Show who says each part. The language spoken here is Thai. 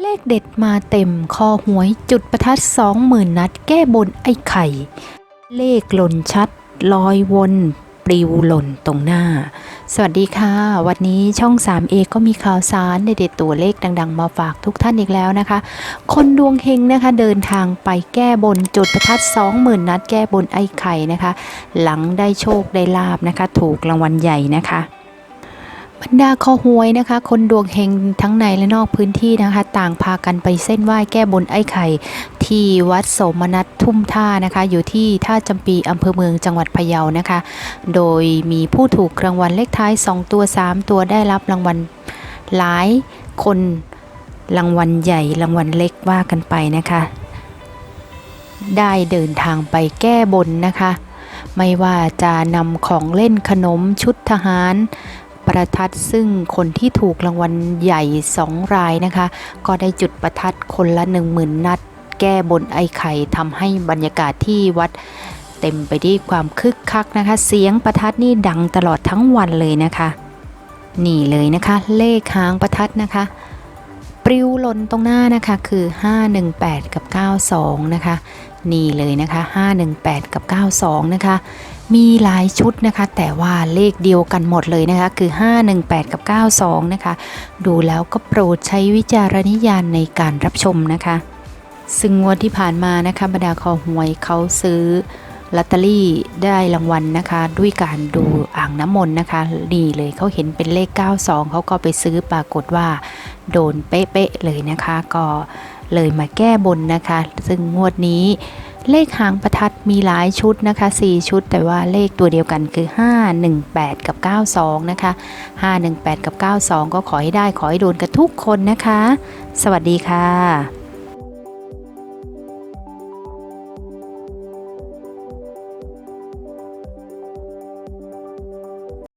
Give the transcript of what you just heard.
Speaker 1: เลขเด็ดมาเต็มคอหวยจุดประทัดสองหมื่นนัดแก้บนไอ้ไข่ เลขหล่นชัด ลอยวนปลิวหล่นตรงหน้า สวัสดีค่ะ วันนี้ช่อง 3A ก็มีข่าวสารเด็ดตัวเลขดัง ๆ มาฝากทุกท่านอีกแล้วนะคะ คนดวงเฮงนะคะเดินทางไปแก้บนจุดประทัด 20,000 นัดแก้บนไอ้ไข่นะคะ หลังได้โชคได้ลาบนะคะ ถูกรางวัลใหญ่นะคะ บรรดาคอหวยนะคะ คนดวงเฮงทั้งในและนอกพื้นที่นะคะ ต่างพากันไปเส้นไหว้แก้บนไอ้ไข่ ที่วัดโสมนัสทุ่มท่านะคะ อยู่ที่ท่าจำปีอำเภอเมืองจังหวัดพะเยานะคะ โดยมีผู้ถูกรางวัลเลขท้าย 2 ตัว 3 ตัวได้รับรางวัลหลายคนรางวัลใหญ่รางวัลเล็กว่ากันไปนะคะ ได้เดินทางไปแก้บนนะคะ ไม่ว่าจะนำของเล่นขนมชุดทหาร ประทัดซึ่งคนที่ถูกรางวัลใหญ่ 2 รายนะคะ ก็ได้จุดประทัดคนละ 10,000 นัด แก้บนไอ้ไข่ทำให้บรรยากาศที่วัดเต็มไปด้วยความคึกคักนะคะ เสียงประทัดนี่ดังตลอดทั้งวันเลยนะคะ นี่เลยนะคะ เลขหางประทัดนะคะปลิวหล่นตรงหน้านะคะคือ 518 กับ 92 นะคะ นี่เลยนะคะ 518 กับ 92 นะคะ มีหลายชุดนะคะ แต่ว่าเลขเดียวกันหมดเลยนะคะ คือ 518 กับ 92 นะคะ ดูแล้วก็โปรดใช้วิจารณญาณในการรับชมนะคะ ซึ่งงวดที่ผ่านมานะคะบรรดาคอหวยเขาซื้อ ลอตเตอรี่ได้รางวัลนะคะ ด้วยการดูอ่างน้ำมนต์นะคะนี่เลยเขาเห็นเป็นเลข 92 เขาก็ไปซื้อปรากฏว่า โดนเป๊ะๆเลยนะคะ ก็เลยมาแก้บนนะคะ ซึ่งงวดนี้เลขหางประทัดมีหลายชุดนะคะ 4 ชุด แต่ว่าเลขตัวเดียวกันคือ 518 กับ 92 นะคะ 518 กับ 92 ก็ขอให้ได้ขอให้โดนกันทุกคนนะคะ สวัสดีค่ะ